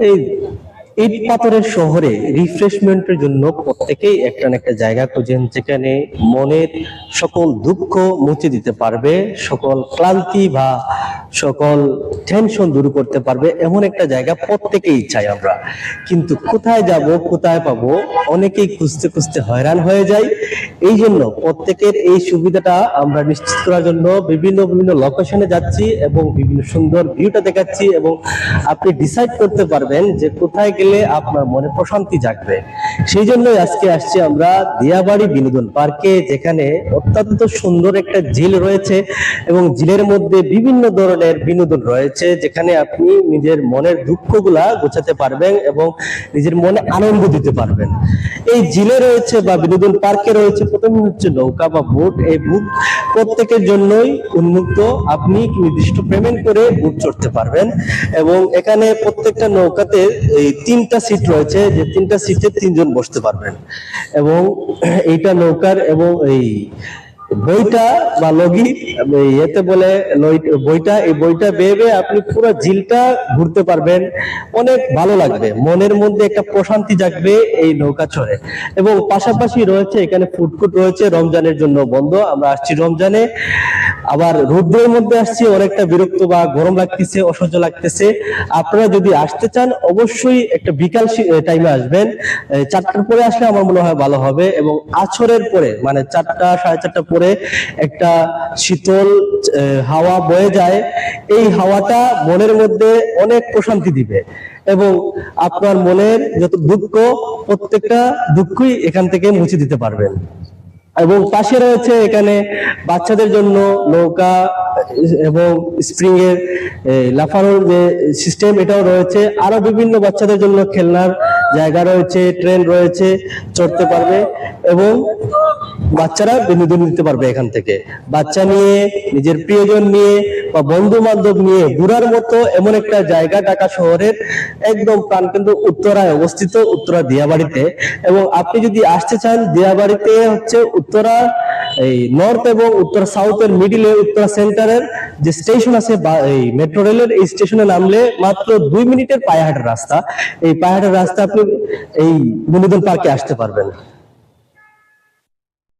এই ইট পাথরের শহরে রিফ্রেশমেন্টের জন্য প্রত্যেকেই একটা একটা জায়গা খুঁজেন যেখানে মনের সকল দুঃখ মুছে দিতে পারবে, সকল ক্লান্তি বা সকল টেনশন দূর করতে পারবে এমন একটা জায়গা প্রত্যেকেই চাই আমরা। কিন্তু কোথায় যাব, কোথায় পাবো, অনেকেই খুঁজতে খুঁজতে হয়রান হয়ে যায়। এই জন্য প্রত্যেকের এই সুবিধাটা আমরা নিশ্চিত করার জন্য বিভিন্ন বিভিন্ন লোকেশনে যাচ্ছি এবং বিভিন্ন সুন্দর ভিউটা দেখাচ্ছি এবং আপনি ডিসাইড করতে পারবেন যে কোথায় গেলে আপনার মনে প্রশান্তি জাগবে। সেই জন্যই আজকে আসছি আমরা দিয়াবাড়ি বিনোদন পার্কে, যেখানে অত্যন্ত সুন্দর একটা ঝিল রয়েছে এবং ঝিলের মধ্যে বিভিন্ন ধরনের বিনোদন রয়েছে, যেখানে আপনি নিজের মনের দুঃখগুলা গোছাতে পারবেন এবং নিজের মনে আনন্দ দিতে পারবেন। এই ঝিলে রয়েছে বা বিনোদন পার্কে রয়েছে প্রথমে হচ্ছে নৌকা বা বোট। এই বুট প্রত্যেকের জন্যই উন্মুক্ত। আপনি নির্দিষ্ট পেমেন্ট করে বুট চড়তে পারবেন এবং এখানে প্রত্যেকটা নৌকাতে এই তিনটা সিট রয়েছে। যে তিনটা সিটে তিনজন বসতে পারবেন। এবং এইটা নৌকার এবং এই বইটা বা লগি এতে বলে বইটা, এই বইটা বেয়ে আপনি পুরো ঝিলটা ঘুরতে পারবেন। অনেক ভালো লাগবে। মনের মধ্যে একটা প্রশান্তি জাগবে এই নৌকা চড়ে। এবং পাশাপাশি রয়েছে এখানে ফুডকোর্ট রয়েছে রমজানের জন্য বন্ধ। আমরা আসছি রমজানে। আবার রোদ্রের মধ্যে আসছি অনেকটা বিরক্ত বা গরম লাগতেছে, অসহ্য লাগতেছে। আপনারা যদি আসতে চান, অবশ্যই একটা বিকাল টাইমে আসবেন। চারটার পরে আসলে আমার মনে হয় ভালো হবে এবং আছরের পরে মানে চারটা, সাড়ে চারটা পরে একটা শীতল হাওয়া বয়ে যায়। এই হাওয়াটা মনের মধ্যে অনেক প্রশান্তি দিবে এবং আপনার মনের যত দুঃখ, প্রত্যেকটা দুঃখই এখান থেকে মুছে দিতে পারবেন। এবং পাশে রয়েছে এখানে বাচ্চাদের জন্য নৌকা, এবং স্প্রিং এর লাফানোর যে সিস্টেম এটাও রয়েছে। আরও বিভিন্ন বাচ্চাদের জন্য খেলনার জায়গা রয়েছে ট্রেন রয়েছে, চড়তে পারবে। এবং বাচ্চারা বিনোদন নিতে পারবে এখান থেকে। বাচ্চা নিয়ে, নিজের প্রিয়জন নিয়ে বা বন্ধু বান্ধব নিয়ে ঘুরার মতো এমন একটা জায়গা ঢাকা শহরের একদম প্রাণ প্রাণকেন্দ্র উত্তরায় অবস্থিত, উত্তরা দিয়াবাড়িতে। এবং আপনি যদি আসতে চান, দিয়াবাড়িতে হচ্ছে উত্তরা, এই নর্থ এবং উত্তর সাউথের মিডিলে উত্তরা সেন্টারের যে স্টেশন আছে এই মেট্রো রেলের এই স্টেশনে নামলে মাত্র দুই মিনিটের পায়ে রাস্তা। এই পায়েহাটের রাস্তা আপনি এই বিনোদন পার্কে আসতে পারবেন।